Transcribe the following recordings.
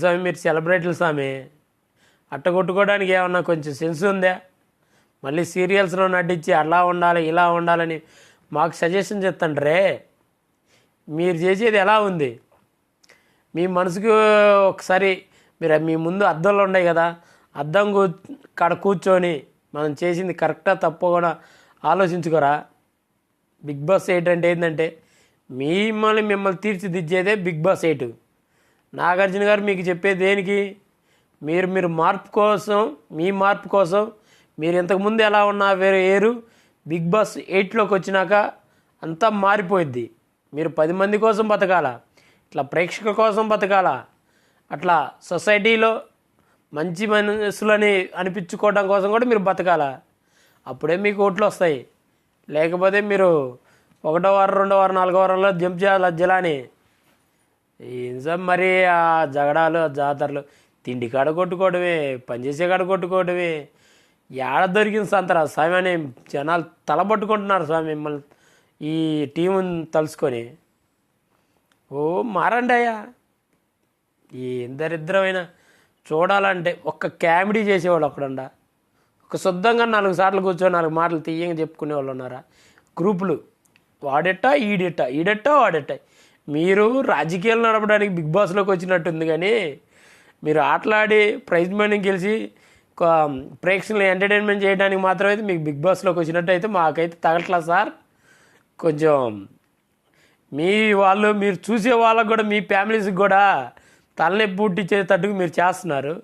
స్వామి మీరు సెలబ్రిటీలు స్వామి. అట్ట కొట్టుకోవడానికి ఏమన్నా కొంచెం సెన్స్ ఉందా? మళ్ళీ సీరియల్స్లో నటించి అలా ఉండాలి ఇలా ఉండాలని మాకు సజెషన్ చెప్తండ్రే మీరు చేసేది ఎలా ఉంది? మీ మనసుకు ఒకసారి మీరు మీ ముందు అద్దంలో ఉన్నాయి కదా అద్దం కూ కాడ కూర్చొని మనం చేసింది కరెక్టా తప్పో కూడా ఆలోచించుకోరా. బిగ్ బాస్ ఎయిట్ అంటే ఏంటంటే మిమ్మల్ని మిమ్మల్ని తీర్చిదిద్దేదే Bigg Boss eight. Nagarjuna garu మీకు చెప్పే దేనికి? మీరు మీరు మార్పు కోసం మీ మార్పు కోసం మీరు ఇంతకుముందు ఎలా ఉన్నా వేరే ఏరు బిగ్ బాస్ ఎయిట్లోకి వచ్చినాక అంతా మారిపోయిద్ది. మీరు పది మంది కోసం బతకాల? ఇట్లా ప్రేక్షకుల కోసం బతకాల? అట్లా సొసైటీలో మంచి మనసులని అనిపించుకోవడం కోసం కూడా మీరు బతకాల? అప్పుడే మీకు ఓట్లు వస్తాయి. లేకపోతే మీరు ఒకటో వారం రెండో వారం నాలుగో వారంలో జంప్ చేయాలి జలాని? ఏం మరి ఆ జగడాలు ఆ జాతరలు? తిండి కాడ కొట్టుకోవడమే పనిచేసే కాడ కొట్టుకోవడమే. ఏడ దొరికింది సంతరా స్వామి అని జనాలు తలపట్టుకుంటున్నారు స్వామి మిమ్మల్ని. ఈ టీముని తలుసుకొని. ఓ మారండి అయ్యా. ఏం దరిద్రమైన. చూడాలంటే ఒక్క కామెడీ చేసేవాళ్ళు అక్కడ ఒక శుద్ధంగా నాలుగు సార్లు కూర్చొని నాలుగు మాటలు తీయంగా చెప్పుకునే వాళ్ళు ఉన్నారా? గ్రూపులు. వాడెట్టా ఈడెట్టా? ఈడెట్టా వాడెట్టా? మీరు రాజకీయాలు నడపడానికి బిగ్ బాస్లోకి వచ్చినట్టుంది కానీ మీరు ఆటలాడి ప్రైజ్ మనీ గెలిచి ప్రేక్షకులు ఎంటర్టైన్మెంట్ చేయడానికి మాత్రం అయితే మీకు బిగ్ బాస్లోకి వచ్చినట్టు అయితే మాకైతే తగట్లా సార్. కొంచెం మీ వాళ్ళు మీరు చూసే వాళ్ళకు కూడా మీ ఫ్యామిలీస్కి కూడా తలనొప్పి పుట్టించేటట్టుకు మీరు చేస్తున్నారు.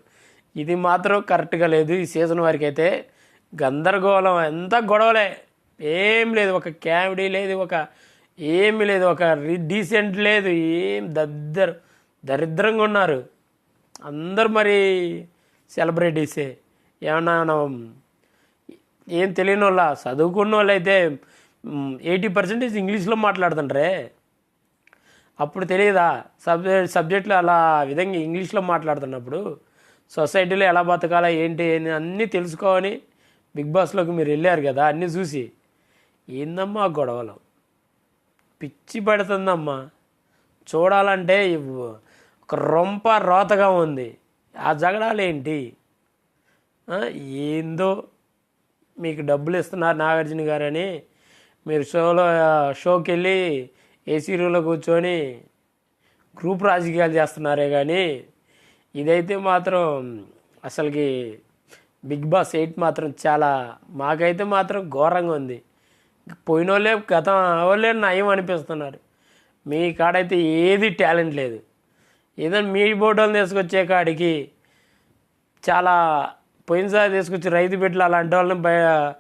ఇది మాత్రం కరెక్ట్గా లేదు. ఈ సీజన్ వరకు అయితే గందరగోళం ఎంత గొడవలే. ఏం లేదు. ఒక కామెడీ లేదు. ఒక ఏమి లేదు ఒక డీసెంట్ లేదు ఏం దద్దరు దరిద్రంగా ఉన్నారు. అందరు మరి సెలబ్రిటీసే ఏమన్నా ఏం తెలియని వాళ్ళ చదువుకున్న వాళ్ళు అయితే ఎయిటీ పర్సెంటేజ్ ఇంగ్లీష్లో మాట్లాడుతుంటారే అప్పుడు తెలియదా? సబ్జెక్ట్ సబ్జెక్టులు అలా విధంగా ఇంగ్లీష్లో మాట్లాడుతున్నప్పుడు సొసైటీలో ఎలా బతకాలా ఏంటి అని అన్నీ తెలుసుకోని బిగ్ బాస్లోకి మీరు వెళ్ళారు కదా అన్నీ చూసి. ఏందమ్మా ఆ గొడవలు? పిచ్చి పెడుతుందమ్మా. చూడాలంటే ఇవ్- ఒక రొంప రోతగా ఉంది. ఆ జగడాలేంటి? ఏందో మీకు డబ్బులు ఇస్తున్నారు నాగార్జున గారని. మీరు షోలో షోకి వెళ్ళి ఏసీ రూమ్లో కూర్చొని గ్రూప్ రాజకీయాలు చేస్తున్నారే కానీ ఇదైతే మాత్రం అసలుకి బిగ్ బాస్ ఎయిట్ మాత్రం చాలా మాకైతే మాత్రం ఘోరంగా ఉంది. పోయిన వాళ్ళే గతం వాళ్ళే నయం అనిపిస్తున్నారు. మీ కాడైతే ఏది టాలెంట్ లేదు. ఏదైనా మీ బోటోలు తీసుకొచ్చే కాడికి చాలా పోయినసారి తీసుకొచ్చి రైతు బిడ్డలు అలాంటి వాళ్ళని బయ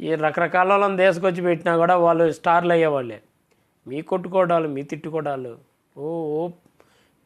ఈ రకరకాల వాళ్ళని తీసుకొచ్చి పెట్టినా కూడా వాళ్ళు స్టార్లు అయ్యేవాళ్ళే. మీ కొట్టుకోవడాలు మీ తిట్టుకోవడాలు. ఓ ఓ